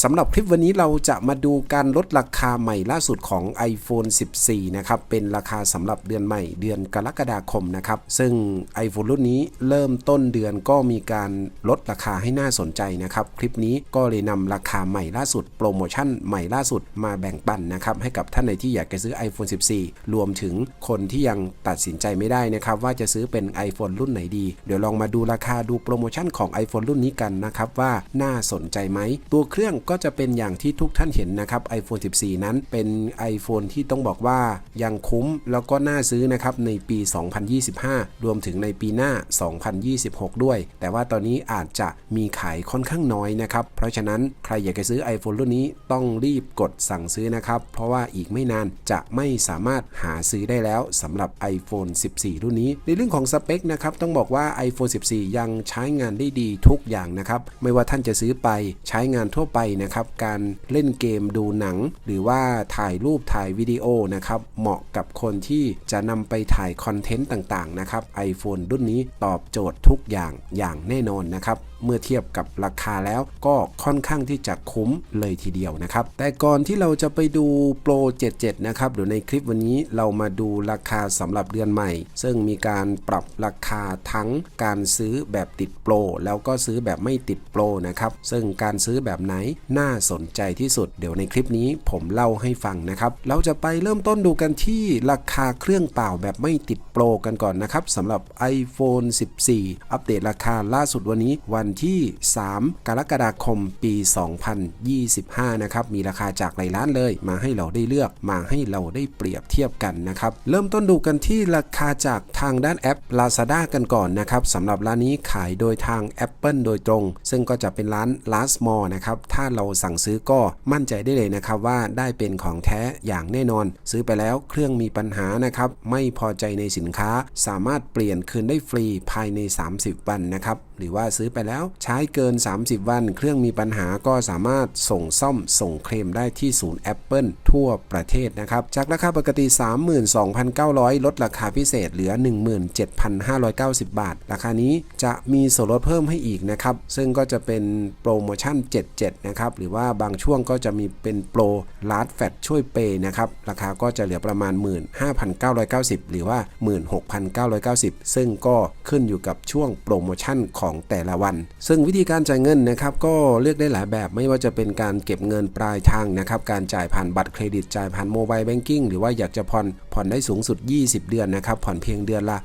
สำหรับคลิปวันนี้เราจะมาดูการลดราคาใหม่ล่าสุดของ iPhone 14 นะครับ เป็นราคาสำหรับเดือนใหม่เดือนกรกฎาคมนะครับ ซึ่ง iPhone รุ่นนี้เริ่มต้นเดือนก็มีการลดราคาให้น่าสนใจนะครับ คลิปนี้ก็เลยนำราคาใหม่ล่าสุด โปรโมชั่นใหม่ล่าสุดมาแบ่งปันนะครับ ให้กับท่านในที่อยากจะซื้อ iPhone 14 รวมถึงคนที่ยังตัดสินใจไม่ได้นะครับ ว่าจะซื้อเป็น iPhone รุ่นไหนดี เดี๋ยวลองมาดูราคาดูโปรโมชั่นของ iPhone รุ่นนี้กันนะครับว่าน่าสนใจไหมตัวเครื่องก็จะเป็นอย่างที่ทุกท่านเห็นนะครับ iPhone 14 นั้นเป็น iPhone ที่ต้องบอกว่ายังคุ้มแล้วก็น่าซื้อนะครับในปี 2025 รวมถึงในปีหน้า 2026 ด้วย แต่ว่าตอนนี้อาจจะมีขายค่อนข้างน้อยนะครับ เพราะฉะนั้นใครอยากจะซื้อ iPhone รุ่นนี้ต้องรีบกดสั่งซื้อนะครับ เพราะว่าอีกไม่นานจะไม่สามารถหาซื้อได้แล้วสำหรับ iPhone 14 รุ่นนี้ ในเรื่องของสเปคนะครับต้องบอกว่า iPhone 14 ยังใช้งานได้ดีทุกอย่างนะครับไม่ว่าท่านจะซื้อไปใช้งานทั่วไปนะครับการเล่นเกมดูหนัง หรือว่าถ่ายรูปถ่ายวิดีโอนะครับเหมาะกับคนที่จะนำไปถ่ายคอนเทนต์ต่างๆนะครับ iPhone รุ่นนี้ตอบโจทย์ทุกอย่างอย่างแน่นอนนะครับ เมื่อเทียบกับราคาแล้วก็ค่อนข้างที่จะคุ้มเลยทีเดียวนะครับ แต่ก่อนที่เราจะไปดูโปร 77 นะครับหรือในคลิปวันนี้เรามาดูราคาสำหรับเดือนใหม่ ซึ่งมีการปรับราคาทั้งการซื้อแบบติดโปร แล้วก็ซื้อแบบไม่ติดโปรนะครับซึ่งการซื้อแบบไหนน่าสนใจที่สุดเดี๋ยวในคลิปนี้ผมเล่าให้ฟังนะครับเราจะไปเริ่มต้นดูกันที่ราคาเครื่องเปล่าแบบไม่ติดโปรกันก่อนนะครับสำหรับ iPhone 14 อัปเดตราคาล่าสุดวันนี้วันที่ 3 กรกฎาคมปี 2025 นะครับ มีราคาจากหลายร้านเลย มาให้เราได้เลือก มาให้เราได้เปรียบเทียบกันนะครับ เริ่มต้นดูกันที่ราคาจากทางด้านแอป Lazada กันก่อนนะครับสำหรับร้านนี้ขายโดยทาง Apple โดยตรง ซึ่งก็จะเป็นร้าน Last Mall นะครับ ถ้าเราสั่งซื้อก็มั่นใจได้เลยนะครับว่าได้เป็นของแท้อย่างแน่นอน ซื้อไปแล้วเครื่องมีปัญหานะครับ ไม่พอใจในสินค้า สามารถเปลี่ยนคืนได้ฟรีภายใน 30 วันนะครับ หรือว่าซื้อไปแล้วใช้เกิน 30 วัน เครื่องมีปัญหาก็สามารถส่งซ่อมส่งเคลมได้ที่ศูนย์ Apple ทั่วประเทศนะครับจากราคาปกติ 32,900 ลดราคาพิเศษเหลือ 17,590 บาท ราคานี้จะมีส่วนลดเพิ่มให้อีกนะครับ ซึ่งก็จะเป็นโปรโมชั่น 77 นะครับ หรือว่าบางช่วงก็จะมีเป็นโปรลาร์ดแฟตช่วยเปย์นะครับ ราคาก็จะเหลือประมาณ 15,990 หรือว่า 16,990 ซึ่งก็ขึ้นอยู่กับช่วงโปรโมชั่นของแต่ละวันซึ่งวิธีการจ่ายเงินนะครับก็เลือกได้หลายแบบไม่ว่าจะเป็นการเก็บเงินปลายทางนะครับการจ่ายผ่านบัตรเครดิตจ่ายผ่านโมบายแบงกิ้งหรือว่าอยากจะผ่อนผ่อนได้สูงสุด 20 เดือนนะครับผ่อนเพียงเดือนละ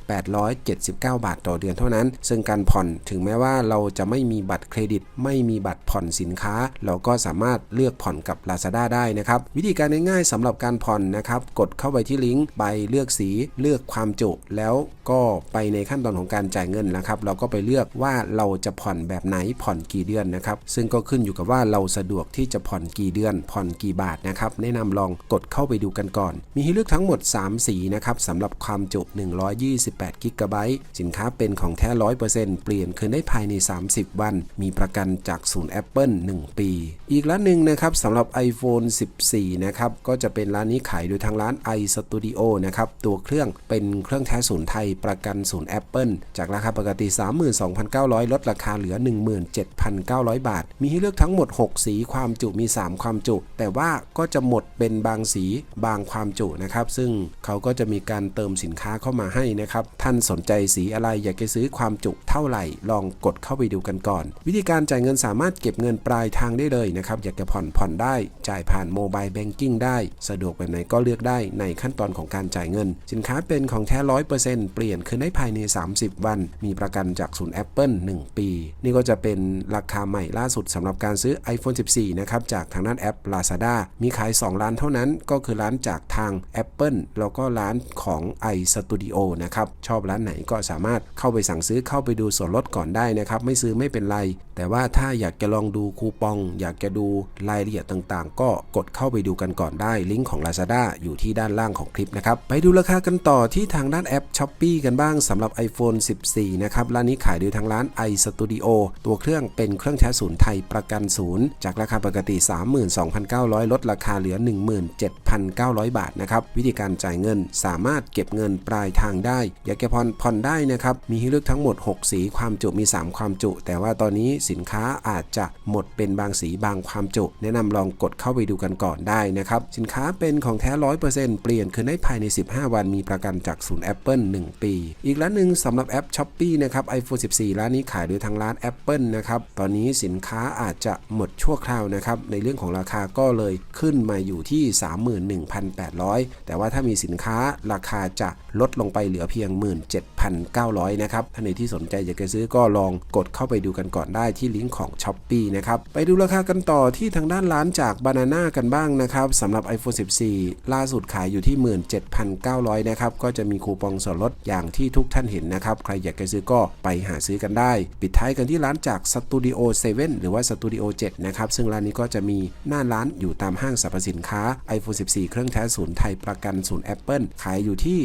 879 บาทต่อเดือนเท่านั้น ซึ่งการผ่อนถึงแม้ว่าเราจะไม่มีบัตรเครดิต ไม่มีบัตรผ่อนสินค้า เราก็สามารถเลือกผ่อนกับ Lazada ได้นะครับวิธีการง่ายๆสำหรับการผ่อนนะครับกดเข้าไปที่ลิงก์ไปเลือกสีเลือกความจุแล้วก็ไปในขั้นตอนของการจ่ายเงินนะครับ เราก็ไปเลือกว่าเราจะผ่อน่อนแบบไหนผ่อนกี่เดือนนะครับซึ่งก็ขึ้นอยู่กับว่าเราสะดวกที่จะผ่อนกี่เดือน ผ่อนกี่บาทนะครับแนะนำลองกดเข้าไปดูกันก่อน มีให้เลือกทั้งหมด 3 สีนะครับสำหรับความจุ 128กิกะไบต์สินค้าเป็นของแท้ 100%เปลี่ยนคืนได้ภายใน 30 วัน มีประกันจากศูนย์ Apple 1 ปี อีกร้านหนึ่งนะครับสำหรับ iPhone 14 นะครับก็จะเป็นร้านนี้ขายโดยทางร้าน iStudio นะครับตัวเครื่องเป็นเครื่องแท้ศูนย์ไทยประกันศูนย์ Apple จากราคาปกติ 32,900 ลดราคาเหลือ 17,900 บาท มีให้เลือกทั้งหมด 6 สีความจุมี 3 ความจุ แต่ว่าก็จะหมดเป็นบางสีบางความจุนะครับ ซึ่งเขาก็จะมีการเติมสินค้าเข้ามาให้นะครับ ท่านสนใจสีอะไรอยากจะซื้อความจุเท่าไหร่ ลองกดเข้าไปดูกันก่อน วิธีการจ่ายเงินสามารถเก็บเงินปลายทางได้เลยนะครับอยากจะผ่อนผ่อนได้ จ่ายผ่านโมบายแบงกิ้งได้ สะดวกแบบไหนก็เลือกได้ในขั้นตอนของการจ่ายเงิน สินค้าเป็นของแท้ร้อยเปอร์เซ็นต์เปลี่ยนคืนได้ภายใน 30 วัน มีประกันจากศูนย์ Apple 1 ปีนี่ก็จะเป็นราคาใหม่ล่าสุดสำหรับการซื้อ iPhone 14 นะครับ จากทางด้านแอป Lazada มีขาย 2 ร้านเท่านั้นก็คือร้านจากทาง Apple แล้วก็ร้านของ iStudio นะครับ ชอบร้านไหนก็สามารถเข้าไปสั่งซื้อเข้าไปดูส่วนลดก่อนได้นะครับ ไม่ซื้อไม่เป็นไร แต่ว่าถ้าอยากจะลองดูคูปอง อยากจะดูรายละเอียดต่างๆ ก็กดเข้าไปดูกันก่อนได้ลิงก์ของ Lazada อยู่ที่ด้านล่างของคลิปนะครับไปดูราคากันต่อที่ทางด้านแอป s h อ p e e กันบ้างสำหรับ iPhone 14 นะครับร้านนี้ขายโดยทางร้าน iStudio Studio ตัวเครื่องเป็นเครื่องใช้ศูนย์ไทยประกันศูนย์ จากราคาปกติ 32,900 ลดราคาเหลือ 17,900 บาทนะครับ วิธีการจ่ายเงินสามารถเก็บเงินปลายทางได้อยากจะผ่อนผ่อนได้นะครับ มีให้เลือกทั้งหมด 6 สีความจุมี 3 ความจุ แต่ว่าตอนนี้สินค้าอาจจะหมดเป็นบางสีบางความจุ แนะนำลองกดเข้าไปดูกันก่อนได้นะครับ สินค้าเป็นของแท้ 100%เปลี่ยนคืนได้ภายใน 15 วันมีประกันจากศูนย์ Apple 1 ปี อีกร้านหนึ่งสำหรับแอป s h อ p e e นะครับ iPhone 14 ร้านนี้ขายโดยทางร้าน Apple นะครับ ตอนนี้สินค้าอาจจะหมดชั่วคราวนะครับ ในเรื่องของราคาก็เลยขึ้นมาอยู่ที่ 31,800 แต่ว่าถ้ามีสินค้าราคาจะลดลงไปเหลือเพียง 1,900 นะครับถ้าในที่สนใจอยากจะซื้อก็ลองกดเข้าไปดูกันก่อนได้ที่ลิงก์ของ s h อ p e e นะครับ ไปดูราคากันต่อที่ทางด้านร้านจาก Banana กันบ้างนะครับสำหรับ iPhone 14 ล่าสุดขายอยู่ที่ 17,900 นะครับ ก็จะมีคูปองส่วนลดอย่างที่ทุกท่านเห็นนะครับ ใครอยากจะซื้อก็ไปหาซื้อกันได้ ปิดท้ายกันที่ร้านจาก Studio 7หรือว่า Studio 7นะครับ ซึ่งร้านนี้ก็จะมีหน้าร้านอยู่ตามห้างสรรพสินค้า iPhone 14 เครื่องแท้ศูนย์ไทยประกันศูนย์ Apple ขายอยู่ที่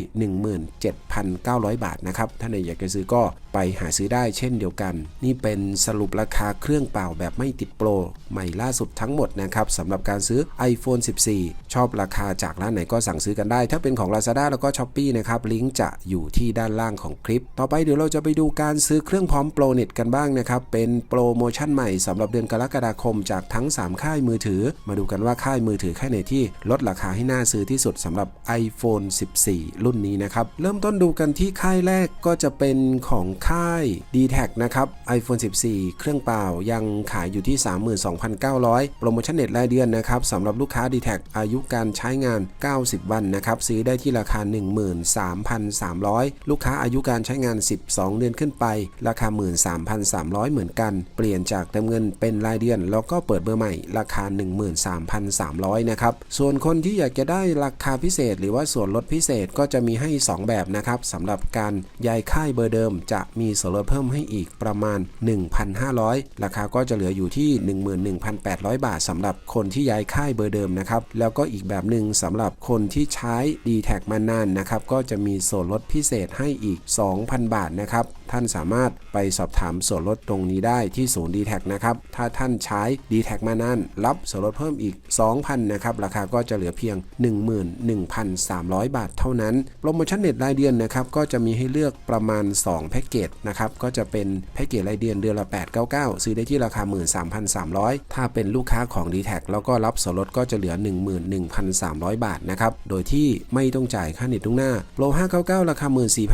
17,900 บาทนะครับ ท่านใดอยากจะซื้อก็ ไปหาซื้อได้เช่นเดียวกัน นี่เป็นสรุปราคาเครื่องเปล่าแบบไม่ติดโปร ใหม่ล่าสุดทั้งหมดนะครับสำหรับการซื้อ iPhone 14 ชอบราคาจากร้านไหนก็สั่งซื้อกันได้ ถ้าเป็นของ Lazada แล้วก็ s h อ p e e นะครับลิงก์จะอยู่ที่ด้านล่างของคลิป ต่อไปเดี๋ยวเราจะไปดูการซื้อเครื่องพร้อมโปรเน็ตกันบ้างนะครับเป็นโปรโมชั่นใหม่สำหรับเดือนกรกฎาคมจากทั้ง 3 ค่ายมือถือ มาดูกันว่าค่ายมือถือค่ายไหนที่ลดราคาให้น่าซื้อที่สุดสำหรับ iPhone 14 รุ่นนี้นะครับเริ่มต้นดูกันที่ค่ายแรกก็จะเป็นของค่าย d t แทนะครับ iPhone 14 เครื่องเปล่ายังขายอยู่ที่ 32,900 โปรโมชั่นเน็ตรายเดือนนะครับสำหรับลูกค้า d t แทอายุการใช้งาน 90 วันนะครับ ซื้อได้ที่ราคา 13,300 ลูกค้าอายุการใช้งาน 12 เดือนขึ้นไป ราคา 13,300 เหมือนกัน เปลี่ยนจากเติมเงินเป็นรายเดือน แล้วก็เปิดเบอร์ใหม่ ราคา 13,300 นะครับ ส่วนคนที่อยากจะได้ราคาพิเศษ หรือว่าส่วนลดพิเศษก็จะมีให้ 2 แบบนะครับสำหรับการย้ายค่ายเบอร์เดิมจะมีส่วนลดเพิ่มให้อีกประมาณ 1,500 ราคาก็จะเหลืออยู่ที่ 11,800 บาทสำหรับคนที่ย้ายค่ายเบอร์เดิมนะครับแล้วก็อีกแบบหนึ่งสำหรับคนที่ใช้ d t แทมานานนะครับก็จะมีส่วนลดพิเศษให้อีก 2,000 บาทนะครับ ท่านสามารถไปสอบถามส่วนลดตรงนี้ได้ที่ศูนย์ d t แทนะครับ ถ้าท่านใช้ d t แทมานานรับส่วนลดเพิ่มอีก 2,000นะครับ ราคาก็จะเหลือเพียง 11,300 บาทเท่านั้น โปรโมชั่นเน็ตรายเดือนนะครับ ก็จะมีให้เลือกประมาณ 2 แพ็กเกจนะครับ ก็จะเป็นแพ็กเกจรายเดือนเดือนละ 899 ซื้อได้ที่ราคา 13,300 ถ้าเป็นลูกค้าของ d t แทแล้วก็รับส่วนลดก็จะเหลือ 11,300 บาทนะครับ โดยที่ไม่ต้องจ่ายค่าเน็ตล่วงหน้า โปร 599 ราคา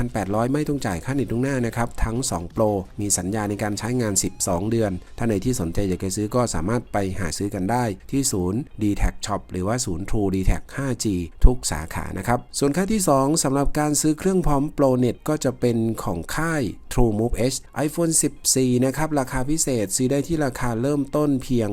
14,800 ไม่ต้องจ่ายค่าเน็ตล่วงหน้านะครับทั้ง 2 โปร มีสัญญาในการใช้งาน 12 เดือน ถ้าในที่สนใจอยากจะซื้อก็สามารถไปหาซื้อกันได้ที่ศูนย์ d t แท Shop หรือว่าศูนย์ True d t แท 5G ทุกสาขานะครับ ส่วนค่ายที่ 2สำหรับการซื้อเครื่องพร้อมโปรเน็ตก็จะเป็นของค่าย True Move H iPhone 14 นะครับ ราคาพิเศษซื้อได้ที่ราคาเริ่มต้นเพียง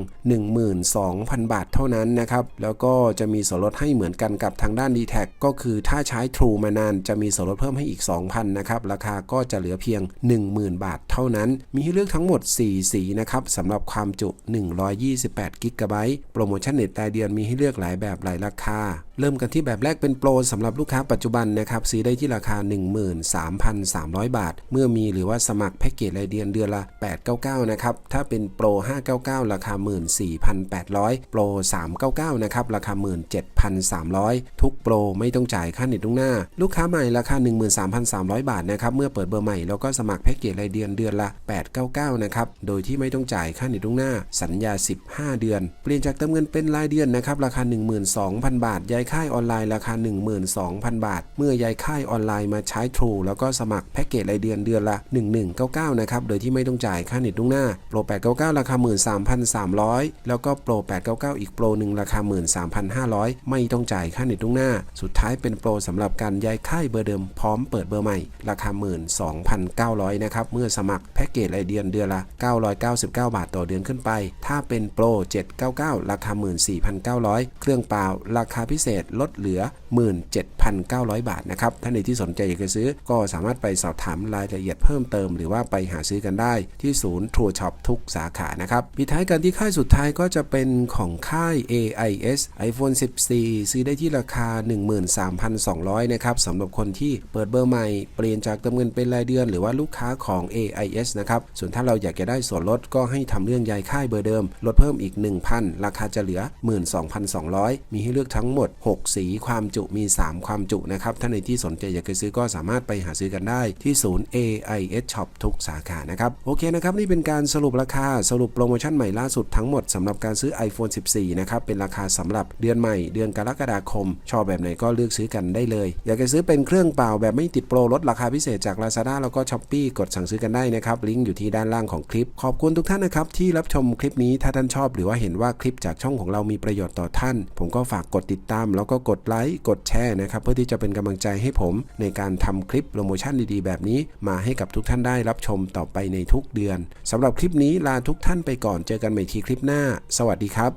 12,000 บาทเท่านั้นนะครับ แล้วก็จะมีส่วนลดให้เหมือนกันกับทางด้าน d t แทก็คือถ้าใช้ True มานานจะมีส่วนลดเพิ่มให้อีก 2,000 นะครับ ราคาก็จะเหลือเพียง 10,000 บาทเท่านั้น มีให้เลือกทั้งหมด 4 สีนะครับสำหรับความจุ 128กิกะไบต์โปรโมชั่นเน็ตรายเดือนมีให้เลือกหลายแบบหลายราคาเริ่มกันที่แบบแรกเป็นโปรสำหรับลูกค้าปัจจุบันนะครับ ซื้อได้ที่ราคา 13,300 บาท เมื่อมีหรือว่าสมัครแพ็กเกจรายเดือนเดือนละ 899 นะครับ ถ้าเป็นโปร 599 ราคา 14,800 โปร 399 นะครับ ราคา 17,300 ทุกโปรไม่ต้องจ่ายค่าเน็ตล่วงหน้า ลูกค้าใหม่ราคา 13,300 บาทนะครับ เมื่อเปิดเบอร์ใหม่แล้วก็สมัครแพ็กเกจรายเดือนเดือนละ 899 นะครับ โดยที่ไม่ต้องจ่ายค่าเน็ตล่วงหน้า สัญญา 15 เดือน เปลี่ยนจากเติมเงินเป็นรายเดือนนะครับ ราคา 12,000 บาทย้ายค่ายออนไลน์ราคา 12,000 บาท เมื่อย้ายค่ายออนไลน์มาใช้ True แล้วก็สมัครแพ็กเกจรายเดือนเดือนละ 1199 นะครับ โดยที่ไม่ต้องจ่ายค่าเน็ตล่วงหน้า โปร 899 ราคา 13,300 แล้วก็โปร 899 อีกโปรหนึ่งราคา 13,500 ไม่ต้องจ่ายค่าเน็ตล่วงหน้า สุดท้ายเป็นโปรสำหรับการย้ายค่ายเบอร์เดิมพร้อมเปิดเบอร์ใหม่ ราคา 12,900 นะครับ เมื่อสมัครแพ็กเกจรายเดือนเดือนละ 999 บาทต่อเดือนขึ้นไป ถ้าเป็นโปร 799 ราคา 14,900 เครื่องเปล่า ราคาพิเศษลดเหลือ 17,900 บาทนะครับ ท่านใดที่สนใจอยากจะซื้อก็สามารถไปสอบถามรายละเอียดเพิ่มเติม หรือว่าไปหาซื้อกันได้ที่ศูนย์ True Shop ทุกสาขานะครับปิดท้ายกันที่ค่ายสุดท้ายก็จะเป็นของค่าย AIS iPhone 14 ซื้อได้ที่ราคา 13,200 นะครับสำหรับคนที่เปิดเบอร์ใหม่เปลี่ยนจากเติมเงินเป็นรายเดือน หรือว่าลูกค้าของ AIS นะครับ ส่วนถ้าเราอยากจะได้ส่วนลดก็ให้ทำเรื่องย้ายค่ายเบอร์เดิม ลดเพิ่มอีก 1,000 ราคาจะเหลือ 12,200 มีให้เลือกทั้งหมด 6 สีความจุมี 3 ความจุนะครับท่านในที่สนใจอยากจะซื้อก็สามารถไปหาซื้อกันได้ที่ศูนย์ AIS Shop ทุกสาขานะครับ โอเคนะครับ นี่เป็นการสรุปราคาสรุปโปรโมชั่นใหม่ล่าสุดทั้งหมดสำหรับการซื้อ iPhone 14 นะครับ เป็นราคาสำหรับเดือนใหม่ เดือนกรกฎาคม ชอบแบบไหนก็เลือกซื้อกันได้เลย อยากจะซื้อเป็นเครื่องเปล่าแบบไม่ติดโปรลดราคาพิเศษจาก Lazada แล้วก็ Shopee กดสั่งซื้อกันได้นะครับลิงก์อยู่ที่ด้านล่างของคลิป ขอบคุณทุกท่านนะครับที่รับชมคลิปนี้ถ้าท่านชอบ หรือว่าเห็นว่าคลิปจากช่องของเรามีประโยชน์ต่อท่าน ผมก็ฝากกดติดตามแล้วก็กดไลค์กดแชร์นะครับเพื่อที่จะเป็นกำลังใจให้ผมในการทำคลิปโปรโมชั่นดีๆ แบบนี้ มาให้กับทุกท่านได้รับชมต่อไปในทุกเดือนสำหรับคลิปนี้ลาทุกท่านไปก่อนเจอกันใหม่ทีคลิปหน้า สวัสดีครับ